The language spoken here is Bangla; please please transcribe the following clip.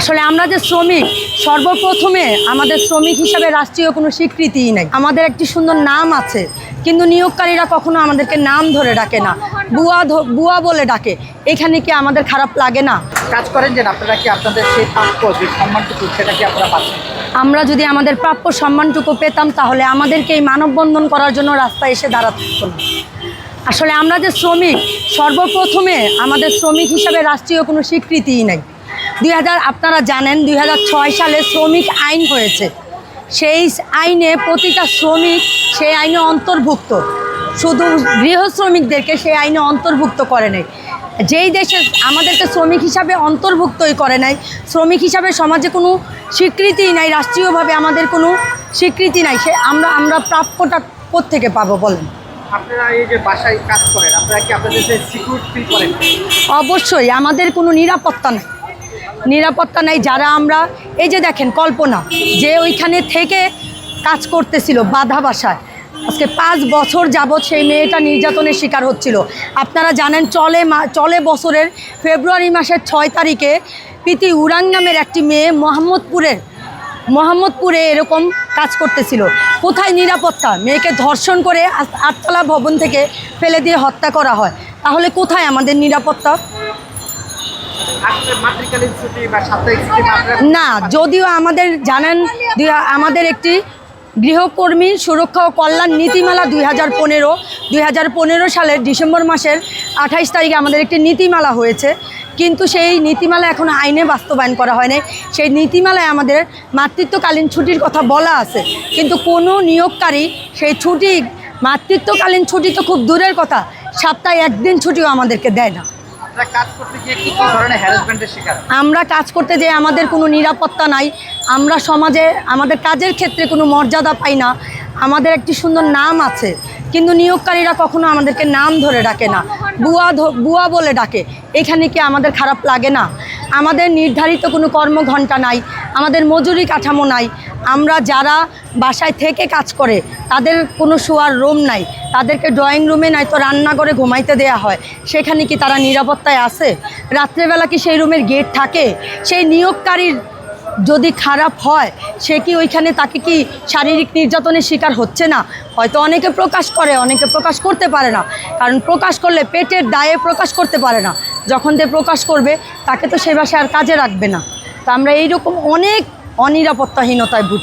আসলে আমরা যে শ্রমিক সর্বপ্রথমে আমাদের শ্রমিক হিসাবে রাষ্ট্রীয় কোনো স্বীকৃতিই নেই। আমাদের একটি সুন্দর নাম আছে কিন্তু নিয়োগকারীরা কখনো আমাদেরকে নাম ধরে ডাকে না। বুয়া বুয়া বলে ডাকে। এখানে কি আমাদের খারাপ লাগে না? কাজ করেন যে আপনারা কি আপনাদের সেই প্রাপ্য যে সম্মানটুকু সেটা কি আপনারা পাচ্ছেন? আমরা যদি আমাদের প্রাপ্য সম্মানটুকু পেতাম তাহলে আমাদেরকে এই মানববন্ধন করার জন্য রাস্তায় এসে দাঁড়াতে হতো না। আসলে আমরা যে শ্রমিক সর্বপ্রথমে আমাদের শ্রমিক হিসাবে রাষ্ট্রীয় কোনো স্বীকৃতিই নেই। দুই হাজার আপনারা জানেন দুই হাজার ছয় সালে শ্রমিক আইন হয়েছে। সেই আইনে প্রতিটা শ্রমিক সেই আইনে অন্তর্ভুক্ত। শুধু গৃহ শ্রমিকদেরকে সেই আইনে অন্তর্ভুক্ত করে নেই। যেই দেশে আমাদেরকে শ্রমিক হিসাবে অন্তর্ভুক্তই করে নাই শ্রমিক হিসাবে সমাজে কোনো স্বীকৃতিই নাই রাষ্ট্রীয়ভাবে আমাদের কোনো স্বীকৃতি নাই সে আমরা আমরা প্রাপ্যটা কোত্থেকে পাবো বলেন? আপনারা এই যে বাসায় কাজ করেন আপনারা কি আপনাদের যে সিকিউর ফিল করেন? অবশ্যই আমাদের কোনো নিরাপত্তা নেই। নিরাপত্তা নেই, যারা আমরা, এই যে দেখেন কল্পনা, যে ওইখানে থেকে কাজ করতেছিল বাধা বাসায়। আজকে পাঁচ বছর যাবৎ সেই মেয়েটা নির্যাতনের শিকার হচ্ছিল। আপনারা জানেন, চলে চলে বছরের ফেব্রুয়ারি মাসের ছয় তারিখে প্রীতি উরাং নামের একটি মেয়ে মোহাম্মদপুরের মোহাম্মদপুরে এরকম কাজ করতেছিল। কোথায় নিরাপত্তা? মেয়েকে ধর্ষণ করে আটতলা ভবন থেকে ফেলে দিয়ে হত্যা করা হয়। তাহলে কোথায় আমাদের নিরাপত্তা? না, যদিও আমাদের জানেন আমাদের একটি গৃহকর্মী সুরক্ষা ও কল্যাণ নীতিমালা দুই হাজার পনেরো, দুই হাজার পনেরো সালের ডিসেম্বর মাসের আঠাইশ তারিখে আমাদের একটি নীতিমালা হয়েছে। কিন্তু সেই নীতিমালা এখনও আইনে বাস্তবায়ন করা হয়নি। সেই নীতিমালায় আমাদের মাতৃত্বকালীন ছুটির কথা বলা আছে। কিন্তু কোনো নিয়োগকারী সেই ছুটি, মাতৃত্বকালীন ছুটি তো খুব দূরের কথা, সপ্তাহে একদিন ছুটিও আমাদেরকে দেয় না। আমরা কাজ করতে যেয়ে আমাদের কোনো নিরাপত্তা নাই। আমরা সমাজে, আমাদের কাজের ক্ষেত্রে কোনো মর্যাদা পাই না। আমাদের একটি সুন্দর নাম আছে, কিন্তু নিয়োগকারীরা কখনো আমাদেরকে নাম ধরে ডাকে না। বুয়া বুয়া বলে ডাকে। এখানে কি আমাদের খারাপ লাগে না? আমাদের নির্ধারিত কোনো কর্মঘণ্টা নাই, আমাদের মজুরি কাঠামো নাই আমরা যারা বাসায় থেকে কাজ করে, তাদের কোনো শোয়ার রুম নাই, তাদেরকে ড্রয়িং রুমে নয়তো রান্নাঘরে ঘুমাইতে দেয়া হয়, সেখানে কি তারা নিরাপত্তায় আছে? রাত্রেবেলা কি সেই রুমের গেট থাকে? সেই নিয়োগকারীর যদি খারাপ হয়, সে কি ওইখানে তাকে কি শারীরিক নির্যাতনের শিকার হচ্ছে না? হয়তো অনেকে প্রকাশ করে, অনেকে প্রকাশ করতে পারে না। কারণ প্রকাশ করলে পেটের দায়ে প্রকাশ করতে পারে না। যখন সে প্রকাশ করবে, তাকে তো সে বাসায় আর কাজে রাখবে না। তো আমরা এইরকম অনেক অনিরাপত্তাহীনতায় ভুগি